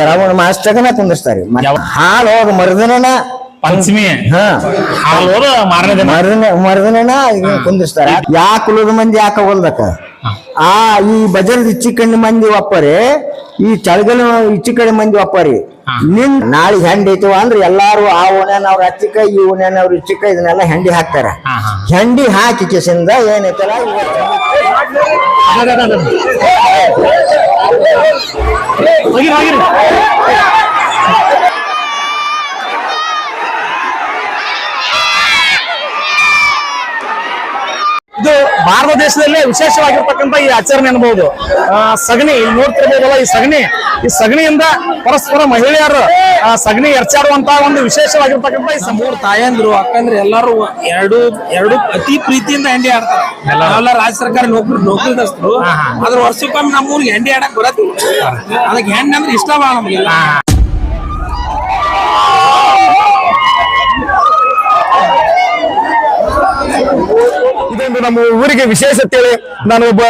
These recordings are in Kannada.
ಶ್ರಾವಣ ಮಾಸ್ಟಗನ ಕುಂದಿರ್ತಾರೆ ಹಾಲು ಹೋದ ಮರುದಿನ ಪಂಚಮಿ. ಹಾ. ಹಾಲು ಹೋದ ಮಾರನೇ ದಿನ. ಮರುದಿನ ಮರುದಿನ ಕುಂದಿರ್ತಾರೆ ಯಾ ಕುಲದ ಮಂದಿ ಯಾಕ ಹೋಲ್ದಕ್ಕ ಆ ಈ ಬಜಾರ್ ಇಚ್ಚಿ ಕಣ್ಣು ಮಂದಿ ಒಪ್ಪರಿ. ಈ ಚಳಗಲ ಇಚ್ಚಿ ಕಡೆ ಮಂದಿ ಒಪ್ಪರಿ. ನಿನ್ ನಾಳೆ ಹೆಂಡಿ ಐತವ ಅಂದ್ರೆ ಎಲ್ಲಾರು ಆ ಓಣ್ಯಾನವ್ರ ಹಚ್ಚಿಕ ಈ ಓಣ್ಯಾನವ್ರ ಇಚ್ಚಿಕ ಇದನ್ನೆಲ್ಲ ಹೆಂಡಿ ಹಾಕ್ತಾರ. ಹೆಂಡಿ ಹಾಕಿ ಕಿಸಿಂದ ಏನೈತಲ್ಲ ಇವತ್ತು. ಇದು ಭಾರತ ದೇಶದಲ್ಲೇ ವಿಶೇಷವಾಗಿರ್ತಕ್ಕಂಥ ಈ ಆಚರಣೆ ಅನ್ಬಹುದು ಆ, ಸಗಣಿ ಇಲ್ಲಿ ನೋಡ್ತಿರ್ಬೋದಲ್ಲ ಈ ಸಗಣಿ? ಈ ಸಗಣಿಯಿಂದ ಪರಸ್ಪರ ಮಹಿಳೆಯರು ಆ, ಸಗಣಿ ಎರ್ಚಾಡುವಂತ ಒಂದು ವಿಶೇಷವಾಗಿರ್ತಕ್ಕಂಥ ಈ ಸಮೂರ್ ಮೂರ್ ತಾಯಂದ್ರು ಅಕ್ಕಂದ್ರೆ ಎಲ್ಲಾರು ಎರಡು ಎರಡು ಅತಿ ಪ್ರೀತಿಯಿಂದ ಹೆಂಡಿ ಆಡ್ತಾರೆ. ಎಲ್ಲ ರಾಜ್ಯ ಸರ್ಕಾರ ನೌಕರಿ ನೌಕರಿದಸ್ತರು ಅದ್ರ ವರ್ಷಕ್ಕೊಮ್ಮೆ ನಮ್ಮೂರಿಗೆ ಹೆಂಡಿ ಆಡಕ್ ಬರತ್ತಿಲ್ಲ. ಅದಕ್ಕೆ ಹೆಣ್ಣು ಅಂದ್ರೆ ಇಷ್ಟ ಬಾಳ ನಮ್ಗೆಲ್ಲ ಇದೊಂದು ನಮ್ಮ ಊರಿಗೆ ವಿಶೇಷ ಅಂತೇಳಿ ನಾನು ಒಬ್ಬ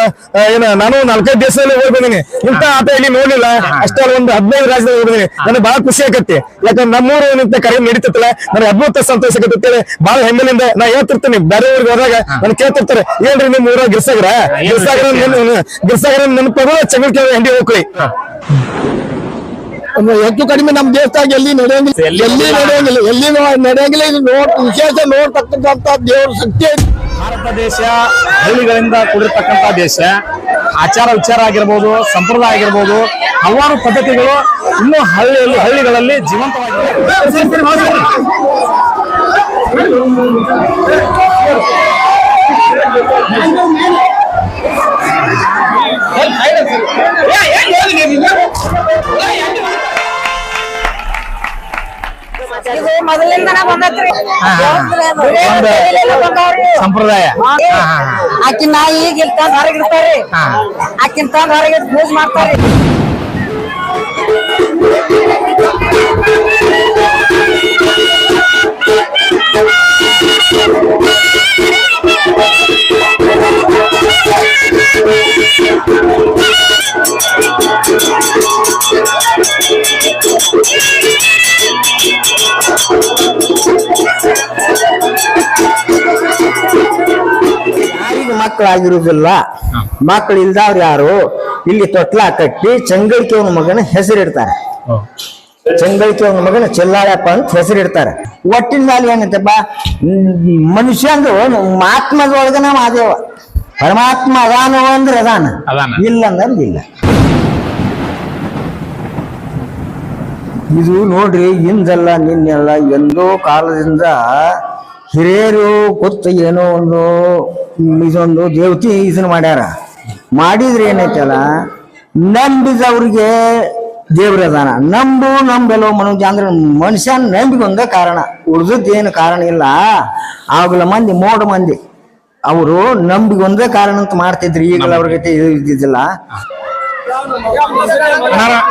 ಏನ ನಾನು ನಾಲ್ಕೈದು ದೇಶದಲ್ಲಿ ಹೋಗಿ ಬಂದಿನಿ. ಇಂತ ಆಟ ಇಲ್ಲಿ ನೋಡ್ಲಿಲ್ಲ. ಅಷ್ಟೇ ಅಲ್ಲ ಒಂದು ಹದಿನೈದು ರಾಜ್ಯದಲ್ಲಿ ಹೋಗಿ ಬಂದಿನಿ. ನನಗೆ ಬಹಳ ಖುಷಿ ಆಗತ್ತೆ ಯಾಕಂದ್ರೆ ನಮ್ಮೂರು ಏನಂತ ಕರೆ ನಡೀತಲ್ಲ ನನಗೆ ಅದ್ಭುತ ಸಂತೋಷ ಆಗತ್ತೆ ಬಹಳ ಹೆಮ್ಮೆಲಿಂದ ನಾ ಹೇಳ್ತಿರ್ತೀನಿ. ಬೇರೆ ಊರಿಗೆ ಹೋದಾಗ ನನ್ ಕೇಳ್ತಿರ್ತಾರೆ ಏನ್ರಿ ನಿಮ್ ಊರ ಗಿರ್ಸಾಗ್ರ? ಗಿರ್ಸಾಗ್ರ ಗಿರ್ಸಾಗ್ರ ನೆನಪಾಗ ಚಂಗಲ್ ಹೆಂಡಿ ಹೋಗ್ರಿ ಒಂದು ಹೆಚ್ಚು ಕಡಿಮೆ ನಮ್ಮ ದೇಶದಾಗ ಎಲ್ಲಿ ನಡೆಯಂಗಿಲ್ಲ. ಎಲ್ಲಿ ಎಲ್ಲಿ ನಡೆಯಂಗಿಲ್ಲ. ಎಲ್ಲಿ ನಡೆಯಂಗಿಲ್ಲ. ಇದು ನೋಡ್ ವಿಶೇಷ ನೋಡ್ತಕ್ಕಂತ ದೇವ್ರ ಶಕ್ತಿ ಭಾರತ ದೇಶ ಹಳ್ಳಿಗಳಿಂದ ಕೂಡಿರ್ತಕ್ಕಂಥ ದೇಶ. ಆಚಾರ ವಿಚಾರ ಆಗಿರ್ಬೋದು, ಸಂಪ್ರದಾಯ ಆಗಿರ್ಬೋದು, ಹಲವಾರು ಪದ್ಧತಿಗಳು ಇನ್ನೂ ಹಳ್ಳಿಯಲ್ಲಿ, ಹಳ್ಳಿಗಳಲ್ಲಿ ಜೀವಂತವಾಗಿವೆ. ಇದು ಮೊದಲಿಂದನ ಬಂದತ್ರಿ ಸಂಪ್ರದಾಯ. ಆಕಿನ ಈಗ ಇಲ್ತಾ ತಂದ್ ಹೊರಗೆ ಇಡ್ತಾರ್ರಿ ಆಕಿನ ತಂದ್ ಹೊರಗೆ ಯೂಸ್ ಮಾಡ್ತಾರ್ರಿ. ಮಕ್ಕಳಾಗಿರುವುದಿಲ್ಲ. ಮಕ್ಕಳು ಇಲ್ದವ್ರು ಯಾರು? ಇಲ್ಲಿ ತೊಟ್ಲ ಕಟ್ಟಿ ಚಂಗಳಿಕೆ ಅವನ ಮಗನ ಹೆಸರಿಡ್ತಾರೆ. ಚಂಗಳಿಕೆ ಅವನ ಮಗನ ಚೆಲ್ಲಾಳಪ್ಪ ಅಂತ ಹೆಸರಿಡ್ತಾರೆ. ಒಟ್ಟಿನ ಮೇಲೆ ಏನಂತಪ್ಪ? ಹ್ಮ್, ಮನುಷ್ಯ ಅಂದ್ರೆ ಮಹಾತ್ಮದೊಳಗ ನಾವು ಅದೇವ ಪರಮಾತ್ಮ ಅದಾನವ ಅಂದ್ರೆ ಅದಾನ. ಅದಾನ. ಇಲ್ಲ ಅಂದ್ರೆ ಇಲ್ಲ ಇದು ನೋಡ್ರಿ ಇಂದಲ್ಲ ನಿನ್ನೆಲ್ಲ ಎಂದೋ ಕಾಲದಿಂದ ಹಿರಿಯರು ಗೊತ್ತು ಏನೋ ಒಂದು ಇದೊಂದು ದೇವತಿ ಇದನ್ನ ಮಾಡ್ಯಾರ. ಮಾಡಿದ್ರೆ ಏನೈತಲ್ಲ ನಂಬಿದವ್ರಿಗೆ ದೇವ್ರ ಅದಾನ. ನಂಬು ನಂಬೆಲೋ ಮನುಜ ಅಂದ್ರೆ ಮನುಷ್ಯ ನಂಬಿಕೆ ಒಂದೇ ಕಾರಣ ಉಳ್ದದ್ದೇನು ಕಾರಣ ಇಲ್ಲ. ಆಗಲ ಮಂದಿ ಮೋಡ ಮಂದಿ. ಅವರು ನಂಬಿಕೆ ಒಂದೇ ಕಾರಣ ಅಂತ ಮಾಡ್ತಿದ್ರು. ಈಗಲ ಅವ್ರ ಗತಿ ಇದು ಇದ್ದಿದ್ದಿಲ್ಲ.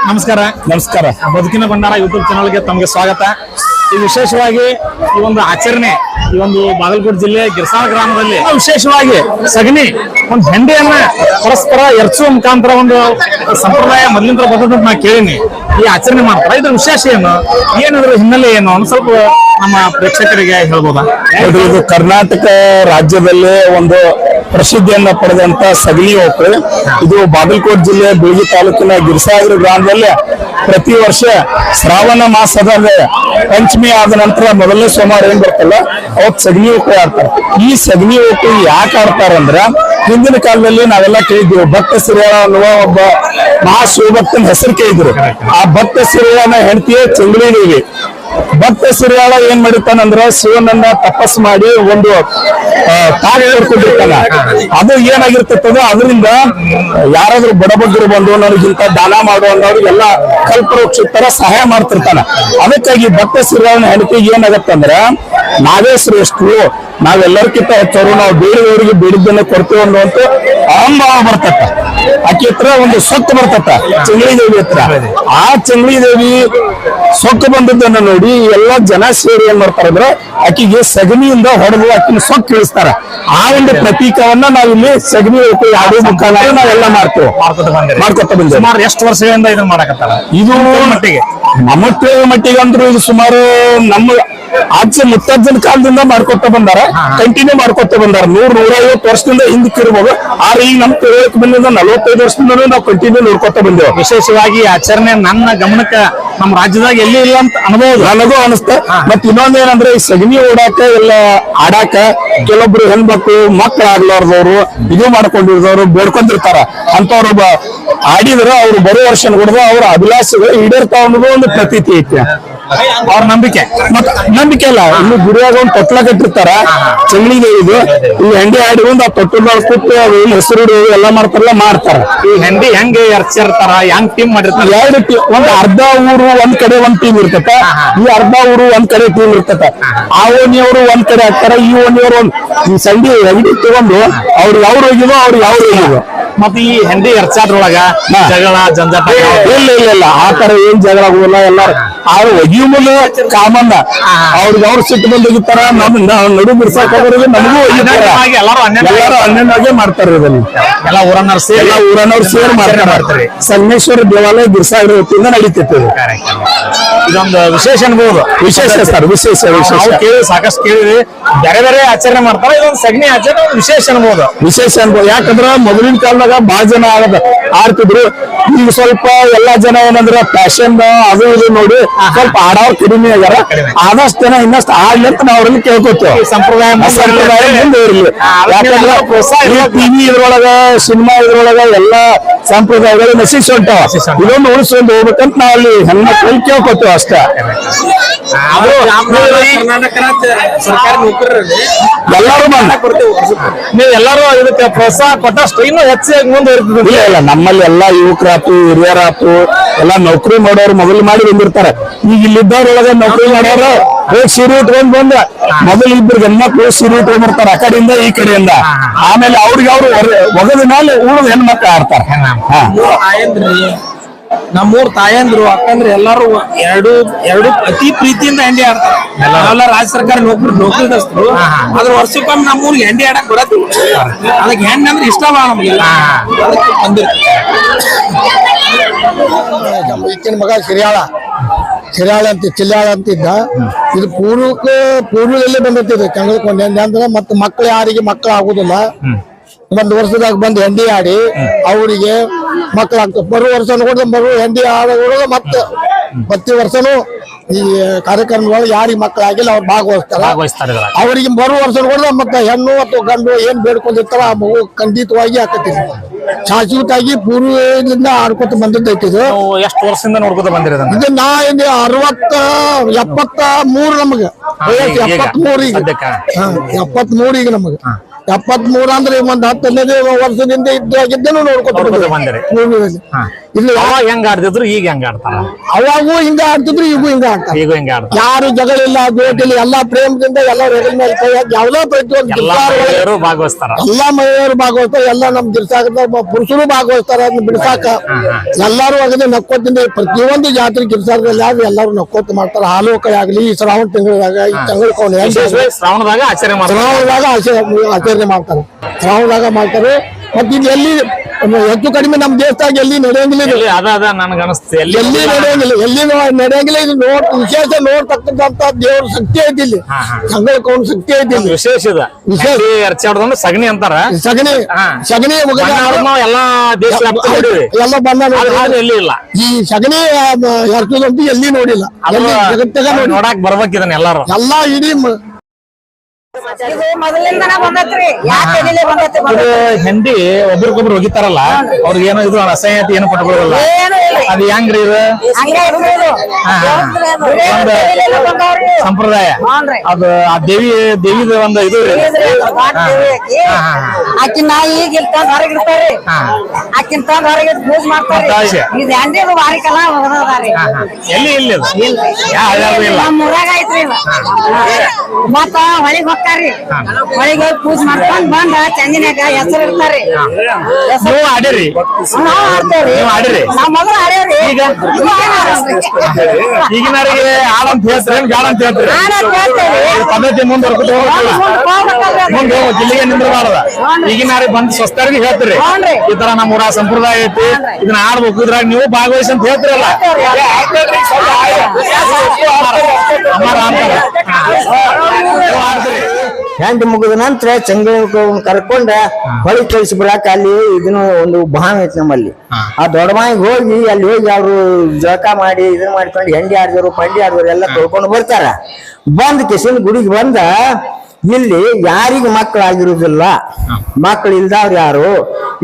ನಮಸ್ಕಾರ ನಮಸ್ಕಾರ. ಬದುಕಿನ ಭಂಡಾರ ಯೂಟ್ಯೂಬ್ ಚಾನಲ್ಗೆ ತಮಗೆ ಸ್ವಾಗತ. ಈ ವಿಶೇಷವಾಗಿ ಈ ಒಂದು ಆಚರಣೆ ಈ ಒಂದು ಬಾಗಲಕೋಟೆ ಜಿಲ್ಲೆ ಗಿರ್ಸಾಳ ಗ್ರಾಮದಲ್ಲಿ ವಿಶೇಷವಾಗಿ ಸಗಣಿ ಒಂದು ಹೆಂಡೆಯನ್ನ ಪರಸ್ಪರ ಎರಚುವ ಮುಖಾಂತರ ಒಂದು ಸಂಪ್ರದಾಯ ಮೊದಲಿಂದ ಬಂದದ್ದು ನಾ ಕೇಳಿನಿ. ಈ ಆಚರಣೆ ಮಾಡ್ತಾರೆ. ಇದ್ರ ವಿಶೇಷ ಏನು? ಏನಾದ್ರು ಹಿನ್ನೆಲೆ ಏನು? ಒಂದು ಸ್ವಲ್ಪ ನಮ್ಮ ಪ್ರೇಕ್ಷಕರಿಗೆ ಹೇಳ್ಬೋದಾ? ಇದು ಕರ್ನಾಟಕ ರಾಜ್ಯದಲ್ಲೇ ಒಂದು ಪ್ರಸಿದ್ಧಿಯನ್ನ ಪಡೆದಂತ ಸಗಣಿ ಹೋಗ್ತದೆ ಇದು ಬಾಗಲಕೋಟೆ ಜಿಲ್ಲೆ ಬೀಳ್ಗಿ ತಾಲೂಕಿನ ಗಿರಿಸಾಗರ ಗ್ರಾಮದಲ್ಲಿ ಪ್ರತಿ ವರ್ಷ ಶ್ರಾವಣ ಮಾಸದ ಪಂಚಮಿ ಆದ ನಂತರ ಮೊದಲನೇ ಸೋಮವಾರ ಏನ್ ಬರ್ತಲ್ಲ ಅವತ್ ಸಗಣಿ ಹೋಗಿ ಆಡ್ತಾರೆ. ಈ ಸಗಣಿ ಹೋಗಿ ಯಾಕೆ ಆಡ್ತಾರಂದ್ರ ಹಿಂದಿನ ಕಾಲದಲ್ಲಿ ನಾವೆಲ್ಲ ಕೇಳಿದ್ವಿ ಭಕ್ತ ಸಿರಿಯಾಳ ಅನ್ನುವ ಒಬ್ಬ ಮಹಾ ಶಿವಭಕ್ತನ ಹೆಸರು ಕೇಳಿದ್ರು ಆ ಭಕ್ತ ಸಿರಿಯಾಳನ ಹೆಂಡತಿಯೇ ಚೆಂಗಳಿ ದೇವಿ ಭಕ್ತ ಸುರಿಯಾಳ ಏನ್ ಮಾಡಿರ್ತಾನಂದ್ರ ಶಿವನನ್ನ ತಪಸ್ ಮಾಡಿ ಒಂದು ತಾಳಿ ಕೊಟ್ಟಿರ್ತಾನ ಅದು ಏನಾಗಿರ್ತದ ಅದರಿಂದ, ಯಾರಾದ್ರೂ ಬಡಬಗ್ಗರು ಬಂದು ನನಗಿಂತ ದಾನ ಮಾಡು ಅನ್ನೋರಿಗೆಲ್ಲ ಕಲ್ಪವೃಕ್ಷ ತರ ಸಹಾಯ ಮಾಡ್ತಿರ್ತಾನ. ಅದಕ್ಕಾಗಿ ಭಕ್ತ ಸುರಿಯಾಳನ ಹೆಂಡತಿಗೆ ಏನಾಗತ್ತಂದ್ರ, ನಾವೇ ಶ್ರೇಷ್ಠರು ನಾವೆಲ್ಲರಿಗಿಂತ ಹೆಚ್ಚವರು ನಾವು ಬೇರೆಯವರಿಗೆ ಬೇಡಿದ್ದನ್ನ ಕೊಡ್ತೀವಿ ಅನ್ನುವಂತ ಅಹಂಭಾವ ಬರ್ತಕ್ಕ ಆಕಿ ಹತ್ರ ಒಂದು ಸೊತ್ತು ಬರ್ತತ್ತ ಚಂಗಳಿ ದೇವಿ ಹತ್ರ. ಆ ಚಂಗಳಿ ದೇವಿ ಸೊಕ್ಕು ಬಂದದ್ದನ್ನ ನೋಡಿ ಎಲ್ಲಾ ಜನ ಸೇರಿ ಏನ್ ಮಾಡ್ತಾರ ಅಂದ್ರೆ ಆಕಿಗೆ ಸಗಣಿಯಿಂದ ಹೊಡೆದು ಆಕಿನ ಸೊಕ್ಕು ಇಳಿಸ್ತಾರ. ಆ ಒಂದು ಪ್ರತೀಕವನ್ನ ನಾವಿಲ್ಲಿ ಸಗಣಿ ಯಾವುದೇ ಮುಖಾಂತರ ನಾವೆಲ್ಲ ಮಾಡ್ತೇವೆ. ಮಾಡ್ಕೊತ ಬಂದ ಸುಮಾರು ಎಷ್ಟು ವರ್ಷಗಳಿಂದ ಇದನ್ನ ಮಾಡಕತ್ತಾರ? ಇದು ಮಟ್ಟಿಗೆ. ನಮ್ಮ ಮಟ್ಟಿಗೆ ಅಂದ್ರು ಇದು ಸುಮಾರು ನಮ್ಮ ಆಚೆ ಮುತ್ತಜ್ಜನ ಕಾಲದಿಂದ ಮಾಡ್ಕೊತ ಬಂದಾರ. ಕಂಟಿನ್ಯೂ ಮಾಡ್ಕೊತ ಬಂದಾರ. ನೂರ್ ನೂರೈವತ್ತು ವರ್ಷದಿಂದ ಹಿಂದಕ್ಕೆ ಇರ್ಬೋದು ಆದ್ರೆ ಈಗ ನಮ್ ತಿಳುವಳಿಕೆ ಬಂದಿಂದ ನಲವತ್ತೈದು ವರ್ಷದಿಂದ ನಾವು ಕಂಟಿನ್ಯೂ ನೋಡ್ಕೊತ ಬಂದೇವೆ. ವಿಶೇಷವಾಗಿ ಆಚರಣೆ ನನ್ನ ಗಮನಕ್ಕ ನಮ್ಮ ರಾಜ್ಯದಾಗ ಎಲ್ಲಿ ಇಲ್ಲ ಅಂತ ಅನುಭವ ನನಗೂ ಅನಿಸ್ತ. ಮತ್ ಇನ್ನೊಂದೇನಂದ್ರೆ ಈ ಸಗಣಿ ಓಡಾಕ ಎಲ್ಲ ಆಡಾಕ ಕೆಲವೊಬ್ರು ಹೆಣ್ಮಕ್ಳು ಮಕ್ಕಳಾಗ್ಲಾರ್ದವ್ರು ಇದು ಮಾಡ್ಕೊಂಡಿರ್ದವ್ರು ಬೇಡ್ಕೊಂಡಿರ್ತಾರ. ಅಂತವ್ರು ಆಡಿದ್ರ ಆಡಿದ್ರೆ ಅವ್ರು ಬರೋ ವರ್ಷ ನೋಡಿದ್ರೆ ಅವ್ರ ಅಭಿಲಾಷಗಳು ಈಡೇರ್ತಾವ ಅನ್ನೋದು ಒಂದು ಪ್ರತೀತಿ ಐತೆ. ಅವ್ರ ನಂಬಿಕೆ. ಮತ್ತ ನಂಬಿಕೆ ಅಲ್ಲ ಇಲ್ಲಿ ಗುಡಿಯಾಗ ಒಂದು ತೊಟ್ಲ ಕಟ್ಟಿರ್ತಾರ ಚಂಗ್ಳಿಗೆ ಇದು. ಈ ಹೆಂಡಿ ಆಡಿಕೊಂಡು ಆ ತೊಟ್ಟಲ್ದಾಗ ಕುಟ್ಟು ಹೆಸರು ಎಲ್ಲ ಮಾಡ್ತಾರಲ್ಲ ಮಾಡ್ತಾರ. ಈ ಹೆಂಡಿ ಹೆಂಗೆ ಎರ್ಚಿರ್ತಾರ ಹೆಂಗ್ ಟೀಮ್ ಮಾಡಿರ್ತಾರ? ಎರಡು ಟೀಮ್ ಒಂದ್ ಅರ್ಧ ಊರು ಒಂದ್ ಕಡೆ ಒಂದ್ ಟೀಮ್ ಇರ್ತತ. ಈ ಅರ್ಧ ಊರು ಒಂದ್ ಕಡೆ ಟೀಮ್ ಇರ್ತತ. ಆ ಓಣಿಯವರು ಒಂದ್ ಕಡೆ ಹಾಕ್ತಾರ ಈ ಓಣಿಯವರು ಒಂದ್ ಈ ಸಂಡಿ ಹೆಂಡಿ ತಗೊಂಡು ಅವ್ರು ಹೋಗಿದೋ ಅವ್ರಿಗೆ ಅವ್ರು ಹೋಗಿದೋ ಮತ್ತೆ ಈ ಹೆಂಡಿ ಎರ್ಚಾದ್ರೊಳಗ. ಜಗಳ ಜಂಜಾಟ ಇಲ್ಲ ಇಲ್ಲ ಇಲ್ಲ. ಆ ತರ ಏನ್ ಜಗಳ ಆಗೋಲ್ಲ ಎಲ್ಲಾರು. ಅವ್ರು ಒಗಿಯು ಮುಂದೆ ಕಾಮನ್ನ ಅವ್ರಿಗೆ ಅವ್ರು ಸಿಟ್ಟು ಬಂದು ಒಗಿತಾರ ನಮ್ ನಾವ್ ನಡು ಬಿಡ್ಸಕ್ ಹೋಗೋರಿಗೆ ನಮಗೂ ಎಲ್ಲಾರು ಅನ್ಯನಾಗೆ ಮಾಡ್ತಾರೆ ಇದನ್ನ. ಎಲ್ಲ ಊರನ್ನವ್ರು ಸೇರಿ ಎಲ್ಲ ಊರನ್ನವ್ರು ಸೇರಿ ಮಾಡ್ತಾರೆ. ಸಂಗಮೇಶ್ವರ ದೇವಾಲಯ ಬಿರ್ಸಾಗರ ವತಿಯಿಂದ ನಡೀತಿತ್ತು ಇದೊಂದು ವಿಶೇಷ ಅನ್ಬೋದು ವಿಶೇಷ ಸರ್ ವಿಶೇಷ ವಿಶೇಷ. ಕೇಳಿ ಸಾಕಷ್ಟು ಕೇಳಿದ್ರಿ ಬೇರೆ ಬೇರೆ ಆಚರಣೆ ಮಾಡ್ತಾರೆ. ಇದೊಂದು ಸಗಣಿ ಆಚರಣೆ ವಿಶೇಷ ಅನ್ಬೋದು ವಿಶೇಷ ಅನ್ಬೋದು ಯಾಕಂದ್ರ ಮೊದಲಿನ ಕಾಲದಾಗ ಬಹಳ ಜನ ಆಗದ. ಆಡ್ತಿದ್ರು. ಈಗ ಸ್ವಲ್ಪ ಎಲ್ಲಾ ಜನ ಏನಂದ್ರೆ ಫ್ಯಾಷನ್ ಅದು ಇದು ನೋಡಿ ಸ್ವಲ್ಪ ಆಡೋರ್ ಕಡಿಮೆ ಆಗ್ಯಾರ ಆದಷ್ಟು ಜನ ಇನ್ನಷ್ಟು ಆಡ್ಲಿ ಅಂತ ನಾವು ಅವ್ರಲ್ಲಿ ಕೇಳ್ಕೊತೇವೆ. ಸಂಪ್ರದಾಯ ಸಂಪ್ರದಾಯ ಮುಂದೆ ಇರ್ಲಿ. ಯಾಕಂದ್ರ. ಟಿವಿ ಇದ್ರೊಳಗ ಸಿನಿಮಾ ಇದ್ರೊಳಗ ಎಲ್ಲಾ ಸಂಪ್ರದಾಯಗಳು ನಶಿಸಿ ಹೊಂಟಾವ. ಇದೊಂದು ಉಳಿಸ್ಕೊಂಡು ಹೋಗ್ಬೇಕಂತ ನಾವು ಅಲ್ಲಿ ಹೆಣ್ಮಕ್ಳಲ್ಲಿ ಕೇಳ್ಕೊತೇವೆ ಅಷ್ಟೇ. ಎಲ್ಲರೂ. ನೀವು ಎಲ್ಲಾರು ಇದಕ್ಕೆ ಪ್ರೋತ್ಸಾಹ ಕೊಟ್ಟಷ್ಟು ಇನ್ನೂ ಹೆಚ್ಚಾಗಿ ಮುಂದೆ ಇರ್ತದೆ ಇಲ್ಲ ಇಲ್ಲ ನಮ್ಮಲ್ಲಿ ಎಲ್ಲಾ ಯುವಕರಾತು ಹಿರಿಯರಾತು ಎಲ್ಲಾ ನೌಕರಿ ಮಾಡೋರು ಮೊದಲು ಮಾಡಿ ಬಂದಿರ್ತಾರೆ. ಈಗ ಇಲ್ಲಿದ್ದವ್ರೊಳಗೆ ನೌಕರಿ ಮಾಡೋರು ಹೋಗಿ ಸೀರೆ ಇಟ್ಕೊಂಡ್ ಬಂದ ಮೊದಲು ಇಬ್ಬರು ಹೆಣ್ಮಕ್ಳು ಸೀರೆ ಇಟ್ಕೊಂಡ್ ಬರ್ತಾರೆ ಆ ಕಡೆಯಿಂದ ಈ ಕಡೆಯಿಂದ. ಆಮೇಲೆ ಅವ್ರಿಗೆ ಅವ್ರು ಒಗದ ಮೇಲೆ ಉಳಿದ ಹೆಣ್ಮಕ್ಳು ಆಡ್ತಾರೆ. ನಮ್ಮೂರ್ ತಾಯಂದ್ರು ಅಕ್ಕಂದ್ರೆ ಎಲ್ಲಾರು ಎರಡು ಎರಡು ಅತಿ ಪ್ರೀತಿಯಿಂದ ಹೆಂಡಿ ಆಡ್ತಾರೆ. ನಾವೆಲ್ಲ ರಾಜ್ಯ ಸರ್ಕಾರ ನೌಕರಿ ನೌಕರಿದಸ್ತರು. ಅದ್ರ ವರ್ಷಕ್ಕೊಮ್ಮೆ ನಮ್ಮೂರ್ಗೆ ಹೆಂಡಿ ಆಡಕ್ ಬರತ್ತಿ. ಅದಕ್ಕೆ ಹೆಣ್ಣು ಅಂದ್ರೆ ಇಷ್ಟ ಬಾ ನಮ್ಗೆಲ್ಲ ಅದಕ್ಕೆ ಬಂದಿರ್ತೀವಿ. ಮಗ ಸಿರಿಯಾಳ ಸಿರಿಯಾಳ ಅಂತ ಚಿಲ್ಯಾಳ ಅಂತಿದ್ದ ಇದು ಪೂರ್ವಕ್ಕೆ ಪೂರ್ವದಲ್ಲೇ ಬಂದಿರ್ತದೆ. ಕಂಗಳಕೊಂಡೆ. ಅಂದ್ರೆ ಮತ್ತೆ ಮಕ್ಳು ಯಾರಿಗೆ ಮಕ್ಕಳು ಆಗುದಿಲ್ಲ ಒಂದ್ ವರ್ಷದಾಗ ಬಂದು ಹೆಂಡಿ ಆಡಿ ಅವರಿಗೆ ಮಕ್ಕಳಾಗ್ತವೆ ಬರೋ ವರ್ಷ ಕೂಡ ಬರೋ ಹೆಂಡಿ ಆಡೋದ್ರೊಳಗೆ ಮತ್ತೆ ಪ್ರತಿ ವರ್ಷನೂ ಈ ಕಾರ್ಯಕ್ರಮದೊಳಗೆ ಯಾರಿಗೆ ಮಕ್ಕಳಾಗಿಲ್ಲ ಅವ್ರು ಭಾಗವಹಿಸ್ತಾರ. ಅವರಿಗೆ ಬರುವ ವರ್ಷ ಕೂಡ ಮತ್ತೆ ಹೆಣ್ಣು ಅಥವಾ ಗಂಡು ಏನ್ ಬೇಡ್ಕೊಂಡಿರ್ತಾರ ಆ ಮಗು ಖಂಡಿತವಾಗಿ ಆಕತಿ. ಶಾಶ್ವತ ಆಗಿ ಪೂರ್ವದಿಂದ ಆಡ್ಕೊತ ಬಂದದ್ದೈತಿ ಇದು. ಎಷ್ಟು ವರ್ಷದಿಂದ ನೋಡ್ಕೊತ ಬಂದಿರೋದ ಇದು ನಾ ಇಲ್ಲಿ ಅರವತ್ತ ಎಪ್ಪತ್ತ ಮೂರು ನಮಗ. ಎಪ್ಪತ್ಮೂರು ಈಗ- ಎಪ್ಪತ್ ಮೂರು ಈಗ. ಸದ್ಯಕ್ಕ? ಹಾ, ಎಪ್ಪತ್ ಮೂರು ಈಗ ನಮಗ. ಎಪ್ಪತ್ ಮೂರು ಅಂದ್ರೆ ಒಂದ್ ಹತ್ತು ಹದಿನೈದು ವರ್ಷದಿಂದ ಇದ್ದಾಗಿದ್ದೇನು ನೋಡ್ಕೊತ. ಬಂದಿರಿ. ಇಲ್ಲಿ ಅವಾಗ ಹೆಂಗ್ ಆಡ್ತಿದ್ರು ಈಗ ಹೆಂಗ್ ಆಡ್ತಾರ ಅವಾಗೂ ಹಿಂಗ ಆಡ್ತಿದ್ರು ಈಗೂ ಹಿಂಗ ಆಡ್ತಾರೆ ಈಗ ಹೆಂಗ್ ಆಡ್ತಾರ ಯಾರು ಜಗಳಿಲ್ಲ ಗೋಟಿಲಿ ಎಲ್ಲಾ ಪ್ರೇಮದಿಂದ ಎಲ್ಲ ರೆಗಲ್ ಮೇಲೆ ಕೈ ಹಾಕಿ ಯಾವ್ದೋ ಪ್ರತಿಯೊಂದು ಎಲ್ಲಾ ಮಹಿಳೆಯರು ಭಾಗವಹಿಸ್ತಾರ. ಎಲ್ಲಾ ಮಹಿಳೆಯರು ಭಾಗವಹಿಸ್ತಾರೆ ಎಲ್ಲ ನಮ್ ಗಿರ್ಸಾಕ ಪುರುಷರು ಭಾಗವಹಿಸ್ತಾರ ಅದನ್ನ ಬಿಡ್ಸಾಕ. ಎಲ್ಲಾರು ಅದನ್ನ ನಕ್ಕೋತಿಂದ ಪ್ರತಿಯೊಂದು ಜಾತ್ರೆ ಗಿರ್ಸಾಕದಲ್ಲಿ ಆದ್ರೆ ಎಲ್ಲಾರು ನಕ್ಕೋತ ಮಾಡ್ತಾರ. ಹಾಲು ಕೈ ಆಗ್ಲಿ ಈ ಶ್ರಾವಣ ತಿಂಗಳದಾಗ ಈ ತಿಂಗಳ ಕೋಣೆ ಶ್ರಾವಣದಾಗ ಆಚರಣೆ ಮಾಡ್ತಾರೆ. ಶ್ರಾವಣದಾಗ ಆಚರಣೆ ಮಾಡ್ತಾರೆ. ಶ್ರಾವಣದಾಗ ಮಾಡ್ತಾರೆ. ಮತ್ತೆ ಇದು ಎಲ್ಲಿ ಹೆಚ್ಚು ಕಡಿಮೆ ನಮ್ ದೇಶದಾಗ ಎಲ್ಲಿ ನಡೆಯಂಗಿಲ್ಲ ಇದು. ಎಲ್ಲಿ ಅದ ಅದ ನನ್ಗ ಅನಸ್ತು ಎಲ್ಲಿ ಎಲ್ಲಿ ನಡೆಯಂಗಿಲ್ಲ ಎಲ್ಲಿ ನೋ- ನಡೆಯಂಗಿಲ್ಲ ಇದು ನೋಡ್ ವಿಶೇಷ ನೋಡ್ತಕ್ಕಂತ ದೇವ್ರ ಶಕ್ತಿ ಐತಿ ಇಲ್ಲಿ ಕೌನ್ ಶಕ್ತಿ ಐತಿ ಇಲ್ಲಿ ವಿಶೇಷ ಇದ. ವಿಶೇಷ. ಸಗಣಿ ಅಂತಾರ. ಸಗಣಿ ಹಾ. ಸಗಣಿ ಮುಗಿದ ಬಣ್ಣ ಹೊಡ್ದ್ ನಾವ್ ಎಲ್ಲಾ ದೇಶ ವ್ಯಾಪ್ತಿ ನೋಡಿವಿ. ಎಲ್ಲ ಬಂದಿಲ್ಲ ಆದ್ರೆ ನೋಡಿ ಅದು ಎಲ್ಲಿ ಇಲ್ಲ. ಈ ಸಗಣಿ ಎರ್ತದಂತೂ ಎಲ್ಲಿ ನೋಡಿಲ್ಲ. ಎಲ್ಲಿ ಜಗತ್ತಾಗ ನೋಡಿ ನೋಡಾಕ್ ಬರ್ಬೇಕ್ ಇದನ್ನ ಎಲ್ಲಾರು. ಎಲ್ಲಾ ಇಡೀ ಮ- ಇದು ಹೆಂಡಿ ಒಬ್ರಿಗೊಬ್ರು ಒಗಿತಾರಲ್ಲ ಅವ್ರಿಗೆ ಏನೋ ಇದು ಅಸಹ್ಯತೆ ಏನು ಪಟ್ಕೊಳ್ಳಲ್ಲ ಅದು ಹೆಂಗ್ರಿ ಇದು. ಬರೀ ಸಂಪ್ರದಾಯ. ಅದು ಆ ದೇವಿ ದೇವಿದ ಒಂದು ಇದು ಆಕಿನ ಇದ್ರಿ ದೇವಿ ಆಕಿ. ಹಾ, ಹಾ, ಹಾ. ಆಕಿನ್ ನಾ ಈಗ ತಂದ್ ಹೊರಗೆ ಆಕಿನ ತಂದ್ ಹೊರಗೆ ಪೂಜೆ ಮಾಡ್ತಾರೆ ಇದು ಎಂಡಿ ಅದು ವಾರಿ ಕಲಾ. ಎಲ್ಲಿ ಇಲ್ಲಿ. ನಮ್ಮ ಊರಾಗ ಐತ್ರಿ ಇದು. ಮತ್ತ ಹೊಳಿಗ್ ಹೋಗ್ತಾರ್ರಿ ಹೋಗಿ ಪೂಜೆ ಮಾಡ್ಕೊಂಡ್ ಬಂದ ಚಂದಿನಾಗ ಹೆಸರು ಇರ್ತಾರ್ರಿ. ನೀವು ಆಡಿರಿ ನಾವು ಆಡ್ತೇವ್ರಿ ನೀವು ಆಡಿರಿ? ನಾವ್ ಮೊದಲು ಆಡೇವ್ರಿ ಈಗ? ಈಗಿನವರಿಗೆ ಆಡಂತ ಹೇಳ್ತಾರೆ? ಅಂತ ಹೇಳ್ತೀರಿ? ಆಡ ಹೇಳ್ತೇವ್ರಿ. ಪದ್ಧತಿ ಮುಂದುವರ್ಕೊತ ಹೋಗ್ಬೇಕಲ್ಲ ಮುಂದ್ ಹೋಗ್ಬೇಕು. ಇಲ್ಲಿಗೆ ನಿಂದ್ರಬಾರ್ದ. ಈಗಿನವ್ರಿಗೆ ಬಂದ್ ಸ್ವಸ್ಥರಿಗೆ ಹೇಳ್ತೀರಿ. ಈ ತರ ನಮ್ಮ ಊರ ಸಂಪ್ರದಾಯ ಐತಿ. ಇದನ್ನ ಆಡ್ಬೇಕು ಇದ್ರಾಗ ನೀವು ಭಾಗವಹಿಸಿ ಅಂತ ಹೇಳ್ತಿರಲ್ಲ? ಅಮ್ಮ. ನೀವು ಆಡ್ತೀರಿ. ಹೆಂಡ್ ಮುಗಿದ ನಂತರ ಚಂಗಳ ಕರ್ಕೊಂಡ ಹೊಳಿ ಕಳಿಸಿ ಬಿಡಾಕ ಅಲ್ಲಿ ಇದನ್ನು ಒಂದು ಭಾವ ಐತಿ ನಮ್ಮಲ್ಲಿ. ಆ ದೊಡ್ಡ ಮಾಯಿಗೆ ಹೋಗಿ ಅಲ್ಲಿ ಹೋಗಿ ಅವರು ಜಳಕ ಮಾಡಿ ಇದನ್ನ ಮಾಡ್ಕೊಂಡು ಹೆಂಡಿ ಆಡಿದವರು ಪಂಡಿ ಆಡಿದವರು ಎಲ್ಲ ತೊಳ್ಕೊಂಡು ಬರ್ತಾರ. ಬಂದ ಕಿಶನ್ ಗುಡಿಗೆ ಬಂದ ಇಲ್ಲಿ ಯಾರಿಗೆ ಮಕ್ಕಳಾಗಿರುವುದಿಲ್ಲ ಮಕ್ಕಳು ಇಲ್ದವ್ರು ಯಾರು?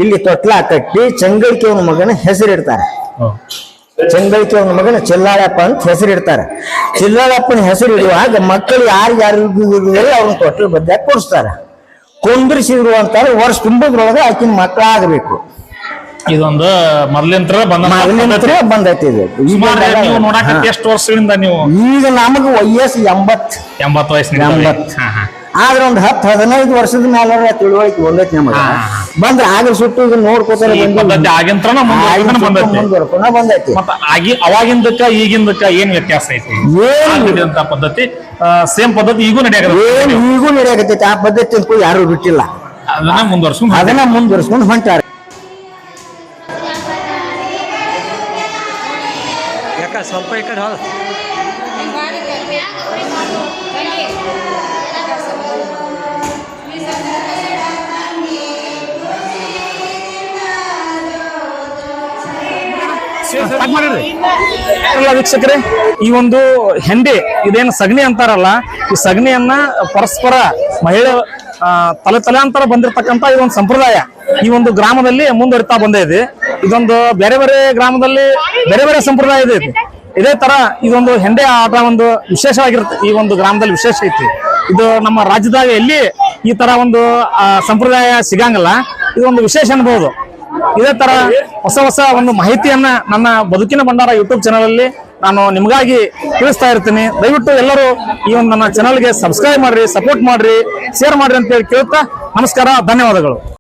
ಇಲ್ಲಿ ತೊಟ್ಲ ಕಟ್ಟಿ ಚಂಗಳಿಕೆ ಮಗನ ಹೆಸರಿಡ್ತಾರೆ. ಚಂಗಳಿಕೆ ಅವನ ಮಗನ ಚಿಲ್ಲಾಳಪ್ಪ ಅಂತ ಹೆಸರಿಡ್ತಾರೆ. ಚಿಲ್ಲಾಳಪ್ಪನ ಹೆಸರು ಇಡುವಾಗ ಮಕ್ಕಳು ಯಾರು ಯಾರು ಅವ್ರನ್ನ ತೊಟ್ಟಲು ಬದ್ದಾಗ ಕೊಡಿಸ್ತಾರ ಕುಂದ್ರಿಸಿದ್ರು ಅಂತಾರೆ ವರ್ಷ ತುಂಬದ್ರೊಳಗೆ ಆಕಿನ ಮಕ್ಕಳಾಗಬೇಕು ಇದೊಂದು ಮೊದ್ಲಿಂತ್ರ ಬಂದ ಬಂದೈತಿ ಇದು. ನೀವು ನೋಡಾಕ. ಎಷ್ಟು ವರ್ಷಗಳಿಂದ ನೀವು? ಈಗ ನಮಗ ವಯಸ್ಸು ಎಂಬತ್ ಎಂಬತ್ ಆದ್ರ ಹಾ ಆದ್ರೆ ಒಂದ್ ಹತ್ತು ಹದಿನೈದು ವರ್ಷದ ಮೇಲೆ ತಿಳುವಳಿಕೆ ಬಂದೈತಿ ನಮಗೆ. ಬಂದ್ರೆ ಆಗ ಸುಟ್ಟು ಇದನ್ನ ನೋಡ್ಕೋತಾರೆ ಈ ಪದ್ಧತಿ ಆಗಿಂತ್ರನ ಮುಂದುವರ್ಕೊಂಡ್ ಬಂದೈತಿ. ಮತ್ತ ಆಗಿ ಅವಾಗಿಂದಕ್ಕ ಈಗಿಂದಕ್ಕ ಏನ್ ವ್ಯತ್ಯಾಸ ಐತಿ? ಏನ್ ಆಗಿದ್ದಂತ ಪದ್ಧತಿ ಸೇಮ್ ಪದ್ಧತಿ ಈಗೂ ನಡೆಯಕ ಏನ್ ಈಗೂ ನಡೆಯಕತ್ತೈತಿ ಆ ಪದ್ಧತಿ ಅಂತೂ ಯಾರು ಬಿಟ್ಟಿಲ್ಲ. ಅದನ್ನ ಮುಂದುವರ್ಸ್ಕೊಂಡ್ ಅದನ್ನ ಮುಂದುವರಿಸ್ಕೊಂಡು ಹೊಂಟಾರ. ಸ್ಟಾರ್ಟ್ ಮಾಡಿರಿ ಎಲ್ಲ ವೀಕ್ಷಕರೇ, ಈ ಒಂದು ಹೆಂಡಿ, ಇದೇನು ಸಗಣಿ ಅಂತಾರಲ್ಲ, ಈ ಸಗಣಿಯನ್ನ ಪರಸ್ಪರ ಮಹಿಳೆ ತಲೆ ತಲೆ ತಲೆಂತರ ಬಂದಿರತಕ್ಕಂತ ಇದೊಂದು ಸಂಪ್ರದಾಯ ಈ ಒಂದು ಗ್ರಾಮದಲ್ಲಿ ಮುಂದುವರಿತಾ ಬಂದೇ ಇದೆ. ಇದೊಂದು ಬೇರೆ ಬೇರೆ ಗ್ರಾಮದಲ್ಲಿ ಬೇರೆ ಬೇರೆ ಸಂಪ್ರದಾಯ ಇದು. ಇದೇ. ತರ ಇದೊಂದು ಹೆಂಡೆ ಆಟ ಒಂದು ವಿಶೇಷವಾಗಿರುತ್ತೆ. ಈ ಒಂದು ಗ್ರಾಮದಲ್ಲಿ ವಿಶೇಷ ಐತಿ. ಇದು ನಮ್ಮ ರಾಜ್ಯದಾಗ ಎಲ್ಲಿ ಈ ತರ ಒಂದು ಸಂಪ್ರದಾಯ ಸಿಗಂಗಲ್ಲ. ಇದೊಂದು ವಿಶೇಷ ಅನ್ಬಹುದು ಇದೇ ತರ ಹೊಸ ಹೊಸ ಒಂದು ಮಾಹಿತಿಯನ್ನ ನನ್ನ ಬದುಕಿನ ಭಂಡಾರ ಯೂಟ್ಯೂಬ್ ಚಾನಲ್ ಅಲ್ಲಿ ನಾನು ನಿಮಗಾಗಿ ತಿಳಿಸ್ತಾ ಇರ್ತೀನಿ. ದಯವಿಟ್ಟು ಎಲ್ಲರೂ ಈ ಒಂದು ನನ್ನ ಚಾನಲ್ಗೆ ಸಬ್ಸ್ಕ್ರೈಬ್ ಮಾಡ್ರಿ ಸಪೋರ್ಟ್ ಮಾಡ್ರಿ ಶೇರ್ ಮಾಡ್ರಿ ಅಂತ ಹೇಳಿ ಕೇಳ್ತಾ ನಮಸ್ಕಾರ, ಧನ್ಯವಾದಗಳು.